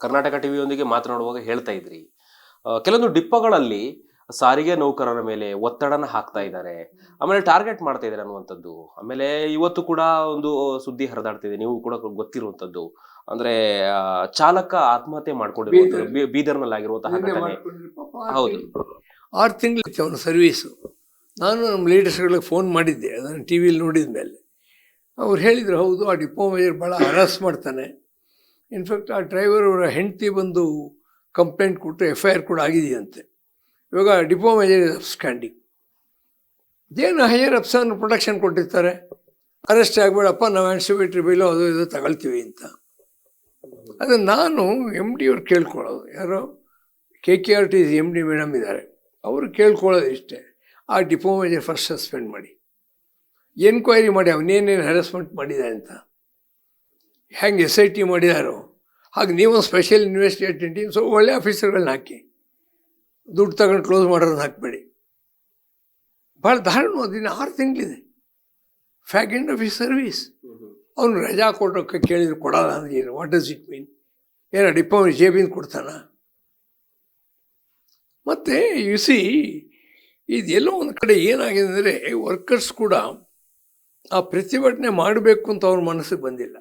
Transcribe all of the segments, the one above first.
ಕರ್ನಾಟಕ ಟಿವಿಯೊಂದಿಗೆ ಮಾತನಾಡುವಾಗ ಹೇಳ್ತಾ ಇದ್ರಿ. ಕೆಲವೊಂದು ಡಿಪ್ಪಗಳಲ್ಲಿ ಸಾರಿಗೆ ನೌಕರರ ಮೇಲೆ ಒತ್ತಡನ ಹಾಕ್ತಾ ಇದ್ದಾರೆ. ಆಮೇಲೆ ಟಾರ್ಗೆಟ್ ಮಾಡ್ತಾ ಇದ್ದಾರೆ ಅನ್ನುವಂಥದ್ದು. ಆಮೇಲೆ ಇವತ್ತು ಕೂಡ ಒಂದು ಸುದ್ದಿ ಹರಿದಾಡ್ತಿದೆ. ನೀವು ಕೂಡ ಗೊತ್ತಿರುವಂಥದ್ದು. ಅಂದ್ರೆ ಚಾಲಕ ಆತ್ಮಹತ್ಯೆ ಮಾಡ್ಕೊಂಡಿರುವಂಥದ್ದು. ಬೀದರ್ನಲ್ಲಿ ಆಗಿರುವಂತಹ ಘಟನೆ. ಹೌದು. ಆರು ತಿಂಗಳು ಅವನ ಸರ್ವೀಸು ನಾನು ನಮ್ಮ ಲೀಡರ್ಸ್ಗಳಿಗೆ ಫೋನ್ ಮಾಡಿದ್ದೆ. ಅದನ್ನು ಟಿ ವಿಲಿ ನೋಡಿದ ಮೇಲೆ ಅವ್ರು ಹೇಳಿದರು ಹೌದು ಆ ಡಿಪೋ ಮೇಜರ್ ಭಾಳ ಹರಾಸ್ ಮಾಡ್ತಾನೆ. ಇನ್ಫ್ಯಾಕ್ಟ್ ಆ ಡ್ರೈವರ್ ಅವರ ಹೆಂಡತಿ ಬಂದು ಕಂಪ್ಲೇಂಟ್ ಕೊಟ್ಟರೆ ಎಫ್ ಐ ಆರ್ ಕೂಡ ಆಗಿದೆಯಂತೆ. ಇವಾಗ ಡಿಪೋ ಮೇಜರ್ ಸ್ಟ್ಯಾಂಡಿಂಗ್ ಏನು ಹೈಯರ್ ಅಪ್ಸನ್ ಪ್ರೊಟೆಕ್ಷನ್ ಕೊಟ್ಟಿರ್ತಾರೆ? ಅರೆಸ್ಟ್ ಆಗಬೇಡಪ್ಪ, ನಾವು ಆನ್ಸಿಬಿಟ್ರಿ ಬಿಲ್ಲು ಅದು ಇದು ತಗೊಳ್ತೀವಿ ಅಂತ. ಅದು ನಾನು ಎಂ ಡಿ ಅವ್ರು ಕೇಳ್ಕೊಳ್ಳೋದು. ಯಾರೋ K K R T M D madam ಇದ್ದಾರೆ. ಅವರು ಕೇಳ್ಕೊಳ್ಳೋದು ಇಷ್ಟೇ. ಆ ಡಿಪೋ ಮೇಜರ್ ಫಸ್ಟ್ ಸಸ್ಪೆಂಡ್ ಮಾಡಿ. ಎನ್ಕ್ವೈರಿ ಮಾಡಿ ಅವನೇನೇನು ಹ್ಯಾರಸ್ಮೆಂಟ್ ಮಾಡಿದೆ ಅಂತ. ಹೆಂಗೆ ಎಸ್ ಐ ಟಿ ಮಾಡಿದಾರೋ, ಹಾಗೆ ನೀವು ಸ್ಪೆಷಲ್ ಇನ್ವೆಸ್ಟಿಗೇಟಿಂಗ್ ಟೀಮ್ ಸೊ ಒಳ್ಳೆ ಆಫೀಸರ್ಗಳನ್ನ ಹಾಕಿ. ದುಡ್ಡು ತಗೊಂಡು ಕ್ಲೋಸ್ ಮಾಡೋದನ್ನ ಹಾಕಬೇಡಿ. ಭಾಳ ದಾರುಣ ದಿನ, ಆರು ತಿಂಗಳಿದೆ. Fag end of his service ಅವನು ರಜಾ ಕೊಟ್ಟೋಕೆ ಕೇಳಿದ್ರು, ಕೊಡಲ್ಲ ಅಂದ್ರೆ ಏನು ವಾಟ್ ಡಸ್ ಇಟ್ ಮೀನ್ ಏನೋ ಡಿಪೋ ಜೇಬಿಂದ ಕೊಡ್ತಾನ? ಮತ್ತು ಯು ಸಿ ಇದೆಲ್ಲೋ ಒಂದು ಕಡೆ ಏನಾಗಿದೆ ಅಂದರೆ ವರ್ಕರ್ಸ್ ಕೂಡ ಆ ಪ್ರತಿಭಟನೆ ಮಾಡಬೇಕು ಅಂತ ಅವ್ರ ಮನಸ್ಸಿಗೆ ಬಂದಿಲ್ಲ.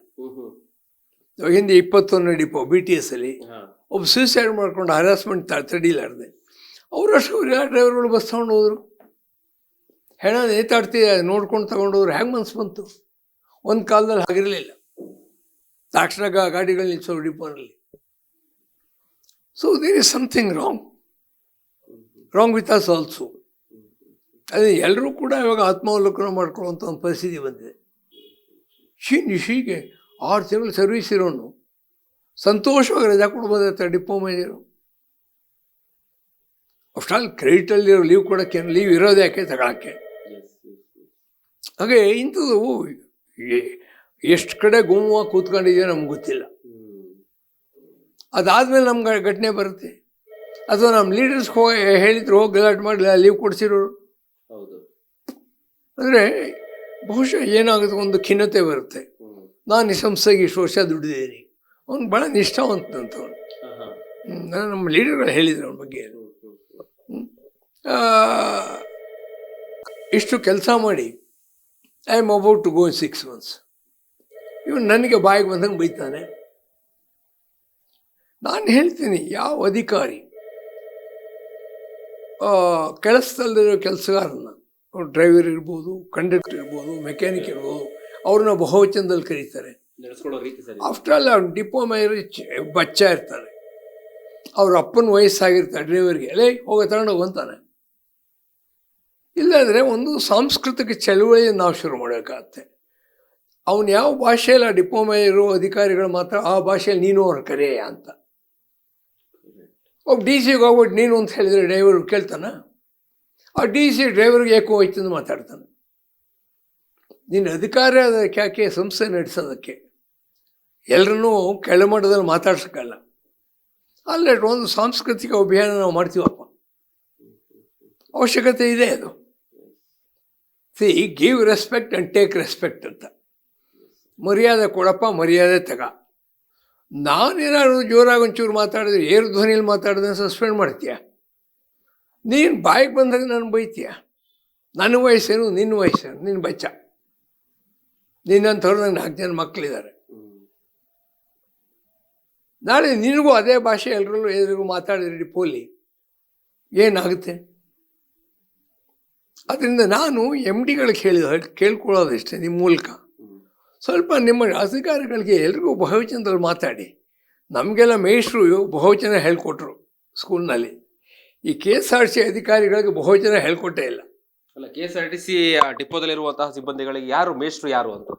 ಹಿಂದೆ ಇಪ್ಪತ್ತೊಂದು ಡಿಪೋ ಬಿ ಟಿ ಎಸ್ ಅಲ್ಲಿ ಒಬ್ಬ ಸೂಸೈಡ್ ಮಾಡ್ಕೊಂಡು ಹರಾಸ್ಮೆಂಟ್ ತಡಿಲಾರ್ದೆ. ಅವರಷ್ಟು ಎಲ್ಲ ಡ್ರೈವರ್ಗಳು ಬಸ್ ತಗೊಂಡು ಹೋದ್ರು. ಹೆಣ ನೇತಾಡ್ತಿ ನೋಡ್ಕೊಂಡು ತಗೊಂಡು ಹೋದ್ರು. ಹೆಂಗೆ ಮನ್ಸು ಬಂತು? ಒಂದು ಕಾಲದಲ್ಲಿ ಆಗಿರಲಿಲ್ಲ ತಕ್ಷಣ ಗಾಡಿಗಳು ನಿಲ್ಸೋ ಡಿಪೋನಲ್ಲಿ. So there is something wrong wrong with us also ಅದೇ ಎಲ್ಲರೂ ಕೂಡ ಇವಾಗ ಆತ್ಮಾವಲೋಕನ ಮಾಡ್ಕೊಳ್ಳುವಂಥ ಒಂದು ಪರಿಸ್ಥಿತಿ ಬಂದಿದೆ. ಶಿ ನಿಶಿಗೆ ಆರು ತಿಂಗಳು ಸರ್ವಿಸ್ ಇರೋನು, ಸಂತೋಷವಾಗಿ ರಜಾ ಕೊಡ್ಬೋದಾಯ್ತು ಡಿಪೋ ಮೇಜರು ಅಷ್ಟಾಲ್ ಕ್ರೆಡಿಟಲ್ಲಿರೋ ಲೀವ್ ಕೊಡೋಕ್ಕೆ ಲೀವ್ ಇರೋದು ಯಾಕೆ ತಗೊಳಕ್ಕೆ? ಹಾಗೆ ಇಂಥದ್ದು ಎಷ್ಟು ಕಡೆ ಗುಮ್ವಾಗಿ ಕೂತ್ಕೊಂಡಿದೆಯೋ ನಮ್ಗೆ ಗೊತ್ತಿಲ್ಲ. ಅದಾದಮೇಲೆ ನಮ್ಗೆ ಘಟನೆ ಬರುತ್ತೆ. ಅಥವಾ ನಮ್ಮ ಲೀಡರ್ಸ್ಗೆ ಹೋಗಿ ಹೇಳಿದ್ರು, ಹೋಗಿ ಗಲಾಟೆ ಮಾಡಿ ಲೀವ್ ಕೊಡಿಸಿರೋರು. ಅಂದರೆ ಬಹುಶಃ ಏನಾಗುತ್ತೆ ಒಂದು ಖಿನ್ನತೆ ಬರುತ್ತೆ. ನಾನು ಈ ಸಂಸ್ಥೆಗೆ ಇಷ್ಟು ವರ್ಷ ದುಡಿದಿದ್ದೀನಿ ಅವ್ನು ಭಾಳ ನಿಷ್ಠಾವಂತಂತವನು ನಾನು ನಮ್ಮ ಲೀಡರ್ಗಳು ಹೇಳಿದ್ರು ಅವನ ಬಗ್ಗೆ. ಇಷ್ಟು ಕೆಲಸ ಮಾಡಿ I am about to go in six months ಇವನು ನನಗೆ ಬಾಯಿಗೆ ಬಂದಂಗೆ ಬೈತಾನೆ. ನಾನು ಹೇಳ್ತೀನಿ ಯಾವ ಅಧಿಕಾರಿ ಕೆಲಸದಲ್ಲಿರೋ ಕೆಲಸಗಾರನ್ನ ಡ್ರೈವರ್ ಇರ್ಬೋದು ಕಂಡಕ್ಟರ್ ಇರ್ಬೋದು ಮೆಕ್ಯಾನಿಕ್ ಇರ್ಬೋದು ಅವ್ರನ್ನ ಬಹುವಚನದಲ್ಲಿ ಕರೀತಾರೆ. ಆಫ್ಟರ್ ಆಲ್ ಅವ್ನು ಡಿಪೋ ಮೇಲೆ ಬಚ್ಚ ಇರ್ತಾನೆ ಅವ್ರ ಅಪ್ಪನ ವಯಸ್ಸಾಗಿರ್ತಾರೆ ಡ್ರೈವರ್ಗೆ. ಲೇ ಹೋಗ ತಗೊಂಡು ಅಂತಾನೆ. ಇಲ್ಲಾಂದರೆ ಒಂದು ಸಾಂಸ್ಕೃತಿಕ ಚಳುವಳಿಯನ್ನು ನಾವು ಶುರು ಮಾಡಬೇಕಾಗತ್ತೆ ಅವನು ಯಾವ ಭಾಷೆಯಲ್ಲಿ ಆ ಡಿಪೋ ಮೇಲೆ ಇರೋ ಅಧಿಕಾರಿಗಳು ಮಾತ್ರ ಆ ಭಾಷೆಯಲ್ಲಿ ನೀನು ಅವ್ರ ಕರೆಯ ಅಂತ. ಒಬ್ಬ ಡಿ ಸಿಗೆ ಹೋಗ್ಬಿಟ್ಟು ನೀನು ಅಂತ ಹೇಳಿದರೆ ಡ್ರೈವರು ಕೇಳ್ತಾನ? ಆ ಡಿ ಸಿ ಡ್ರೈವರ್ಗೆ ಏಕೋ ಹೋಯ್ತು ಅಂತ ಮಾತಾಡ್ತಾನೆ. ನಿನ್ನ ಅಧಿಕಾರ ಯಾಕೆ ಸಂಸ್ಥೆ ನಡೆಸೋದಕ್ಕೆ? ಎಲ್ಲರನ್ನೂ ಕೆಳಮಟ್ಟದಲ್ಲಿ ಮಾತಾಡ್ಸೋಕ್ಕಲ್ಲ. ಅಲ್ಲೇ ಒಂದು ಸಾಂಸ್ಕೃತಿಕ ಅಭಿಯಾನ ನಾವು ಮಾಡ್ತೀವಪ್ಪ. ಅವಶ್ಯಕತೆ ಇದೆ ಅದು. See give respect and take respect ಅಂತ. ಮರ್ಯಾದೆ ಕೊಡಪ್ಪ, ಮರ್ಯಾದೆ ತಗ. ನಾನೇನಾದ್ರು ಜೋರಾಗಿ ಒಂಚೂರು ಮಾತಾಡಿದ್ರೆ ಏರು ಧ್ವನಿಯಲ್ಲಿ ಮಾತಾಡಿದ್ರೆ ಸಸ್ಪೆಂಡ್ ಮಾಡ್ತೀಯ? ನೀನು ಬಾಯಿಗೆ ಬಂದಾಗ ನಾನು ಬೈತೀಯ? ನನ್ನ ವಯಸ್ಸೇನು ನಿನ್ನ ವಯಸ್ಸೇನು? ನಿನ್ನ ಬಚ್ಚ. ನಿನ್ನಂಥವ್ರು ನಂಗೆ ನಾಲ್ಕು ಜನ ಮಕ್ಕಳಿದ್ದಾರೆ ನಾಳೆ ನಿನಗೂ ಅದೇ ಭಾಷೆ ಎಲ್ಲರಲ್ಲೂ ಎದುರಿಗೂ ಮಾತಾಡಿದ್ರಿ ಪೋಲಿ? ಏನಾಗುತ್ತೆ? ಅದರಿಂದ ನಾನು ಎಂ ಡಿಗಳಿಗೆ ಹೇಳಿದ ಕೇಳ್ಕೊಳ್ಳೋದಷ್ಟೇ ನಿಮ್ಮ ಮೂಲಕ. ಸ್ವಲ್ಪ ನಿಮ್ಮ ಅಧಿಕಾರಿಗಳಿಗೆ ಎಲ್ರಿಗೂ ಬಹುವಚನದಲ್ಲಿ ಮಾತಾಡಿ. ನಮಗೆಲ್ಲ ಮೇಷ್ಟ್ರು ಬಹುವಚನ ಹೇಳ್ಕೊಟ್ರು ಸ್ಕೂಲ್ನಲ್ಲಿ ಈ ಕೆ ಎಸ್ ಆರ್ ಸಿ ಅಧಿಕಾರಿಗಳಿಗೆ ಬಹುವಚನ ಹೇಳ್ಕೊಟ್ಟೇ ಇಲ್ಲ. ಅಲ್ಲ K S R T C ಡಿಪೋದಲ್ಲಿರುವಂತಹ ಸಿಬ್ಬಂದಿಗಳಿಗೆ ಯಾರು ಮೇಷ್ಟ್ರು ಯಾರು ಅಂತ?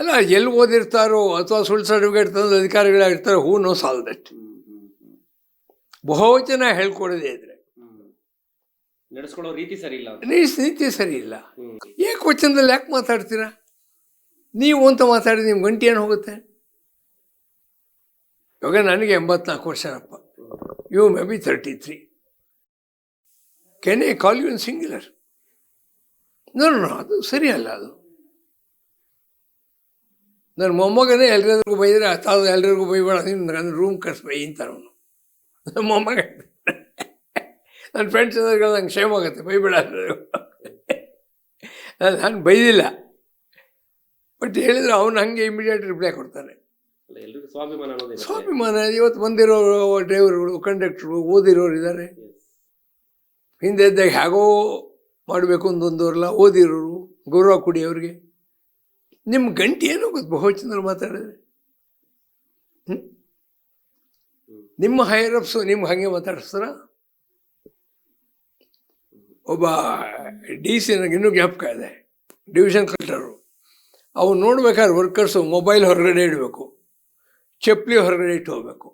ಅಲ್ಲ ಎಲ್ಲಿ ಓದಿರ್ತಾರೋ ಅಥವಾ ಸುಳ್ಳು ಸರ್ಟಿಫಿಕೇಟ್ ತಂದು ಅಧಿಕಾರಿಗಳಾಗಿರ್ತಾರೋ ಹೂ ನೋ ಸಾಲ್ ದಟ್ ಬಹುವಚನ ಹೇಳ್ಕೊಡೋದೇ ಇದ್ರೆ. ನಡೆಸ್ಕೊಳ್ಳೋ ರೀತಿ ಸರಿ ಇಲ್ಲ ನೀತಿ ಸರಿಯಿಲ್ಲ ಸರಿ ಇಲ್ಲ. ಏಕವಚನದಲ್ಲಿ ಯಾಕೆ ಮಾತಾಡ್ತೀರಾ? ನೀವು ಅಂತ ಮಾತಾಡಿದ್ರೆ ನಿಮ್ಮ ಗಂಟೆ ಏನು ಹೋಗುತ್ತೆ? ಇವಾಗ ನನಗೆ ಎಂಬತ್ನಾಲ್ಕು ವರ್ಷನಪ್ಪ you may be thirty three can a call you in singular no no ಅದು ಸರಿಯಲ್ಲ ಅದು. ನನ್ನ ಮೊಮ್ಮಗನೇ ಎಲ್ರಿಗೂ ಬೈದರೆ ತಾವು ಎಲ್ರಿಗೂ ಬೈಬೇಡ ನೀನು ನನ್ನ ರೂಮ್ ಕರ್ಸ್ಬೈ ಅಂತಾನೆ ಅವನು. ನನ್ನ ಮೊಮ್ಮಗ. ನನ್ನ ಫ್ರೆಂಡ್ಸ್ ಅಂದ್ರೆ ನಂಗೆ ಕ್ಷೇಮ ಆಗುತ್ತೆ ಬೈಬೇಡ. ನಾನು ನಾನು ಬೈದಿಲ್ಲ. ಬಟ್ ಹೇಳಿದ್ರೆ ಅವನು ಹಾಗೆ ಇಮಿಡಿಯೇಟ್ ರಿಪ್ಲೈ ಕೊಡ್ತಾನೆ ಸ್ವಾಭಿಮಾನ ಇವತ್ತು ಬಂದಿರೋ ಡ್ರೈವರ್ಗಳು ಕಂಡಕ್ಟ್ರು ಓದಿರೋರು ಇದ್ದಾರೆ. ಹಿಂದೆ ಇದ್ದಾಗ ಹೇಗೋ ಮಾಡಬೇಕು ಒಂದೊಂದವ್ರಲ್ಲ ಓದಿರೋರು, ಗೌರವ ಕೊಡಿ ಅವ್ರಿಗೆ. ನಿಮ್ಮ ಗಂಟೆ ಏನು ಗೊತ್ತು ಬಹುಚಂದ್ರ ಮಾತಾಡಿದ್ರೆ? ನಿಮ್ಮ ಹೈಯರ್ ಅಪ್ಸು ನಿಮ್ಗೆ ಹಾಗೆ ಮಾತಾಡಿಸ್ತಾರ? ಒಬ್ಬ ಡಿ ಸಿ ನನಗೆ ಇನ್ನೂ ಜ್ಞಾಪಕ ಇದೆ. ಡಿವಿಷನ್ ಕಲೆಕ್ಟರು ಅವು ನೋಡ್ಬೇಕಾದ್ರೆ ವರ್ಕರ್ಸು ಮೊಬೈಲ್ ಹೊರಗಡೆ ಇಡಬೇಕು. ಚಪ್ಪಲಿ ಹೊರಗಡೆ ಇಟ್ಟು ಹೋಗ್ಬೇಕು.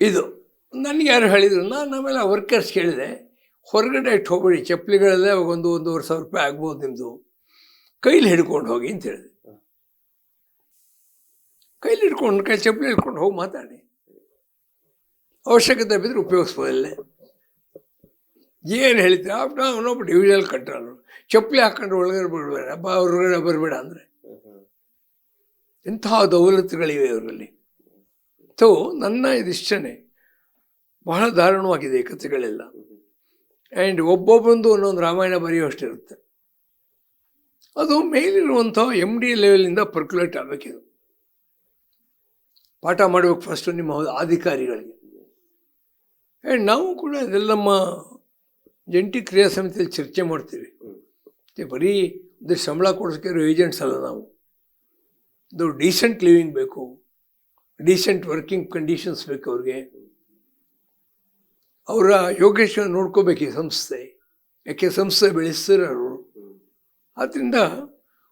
ಇದು. ನನಗೆ ಯಾರು ಹೇಳಿದರು, ನಾನು ಆಮೇಲೆ ವರ್ಕರ್ಸ್ ಕೇಳಿದೆ, ಹೊರಗಡೆ ಇಟ್ಟು ಹೋಗ್ಬೇಡಿ, ಚಪ್ಪಲಿಗಳಲ್ಲೇ ಅವಾಗ ಒಂದು ಒಂದೂವರೆ ಸಾವಿರ ರೂಪಾಯಿ ಆಗ್ಬೋದು ನಿಮ್ಮದು ಕೈಲಿ ಹಿಡ್ಕೊಂಡು ಹೋಗಿ, ಅಂತ ಹೇಳಿದೆ. ಕೈಲಿ ಹಿಡ್ಕೊಂಡು, ಕೈ ಚಪ್ಪಲಿ ಹಿಡ್ಕೊಂಡು ಹೋಗಿ ಮಾತಾಡಿ. ಅವಶ್ಯಕತೆ ಬಿದ್ದರೆ ಉಪಯೋಗಿಸ್ಬೋದಲ್ಲೇ. ಏನು ಹೇಳ್ತೀವಿ ಒಬ್ಬ ಅವನೊಬ್ಬ ಡಿವಿಷನ್ ಕಂಟ್ರೋಲು ಚಪ್ಪಲಿ ಹಾಕೊಂಡು ಒಳಗಡೆ ಬಿಡಬೇಡ, ಹಬ್ಬ ಹೊರಗಡೆ ಬರಬೇಡ ಅಂದರೆ. ಎಂತಹ ದೌಲತ್ತುಗಳಿವೆ ಅವರಲ್ಲಿ ಸೊ ನನ್ನ ಇದಿಷ್ಟನೇ. ಬಹಳ ದಾರುಣವಾಗಿದೆ ಈ ಕಥೆಗಳೆಲ್ಲ. ಆ್ಯಂಡ್ ಒಬ್ಬೊಬ್ಬರೊಂದು ಒಂದೊಂದು ರಾಮಾಯಣ ಬರೆಯುವಷ್ಟಿರುತ್ತೆ. ಅದು ಮೇಲಿರುವಂಥ ಎಂ ಡಿ ಲೆವೆಲಿಂದ ಪರ್ಕ್ಯುಲೇಟ್ ಆಗಬೇಕಿದು ಪಾಠ ಮಾಡಬೇಕು ಫಸ್ಟು ನಿಮ್ಮ ಅಧಿಕಾರಿಗಳಿಗೆ. ಆ್ಯಂಡ್ ನಾವು ಕೂಡ ಇದೆಲ್ಲ ನಮ್ಮ ಜಂಟಿ ಕ್ರಿಯಾ ಸಮಿತಿಯಲ್ಲಿ ಚರ್ಚೆ ಮಾಡ್ತೀವಿ. ಬರೀ ಇದು ಸಂಬಳ ಕೊಡಿಸೋಕೆ ಇರೋ ಏಜೆಂಟ್ಸ್ ಅಲ್ಲ ನಾವು. ಇದು ಡೀಸೆಂಟ್ ಲಿವಿಂಗ್ ಬೇಕು. ಡೀಸೆಂಟ್ ವರ್ಕಿಂಗ್ ಕಂಡೀಷನ್ಸ್ ಬೇಕು ಅವ್ರಿಗೆ. ಅವರ ಯೋಗೇಶ್ವರ ನೋಡ್ಕೋಬೇಕು ಈ ಸಂಸ್ಥೆ. ಯಾಕೆ ಸಂಸ್ಥೆ ಬೆಳೆಸ್ತಿರೋರು ಆದ್ದರಿಂದ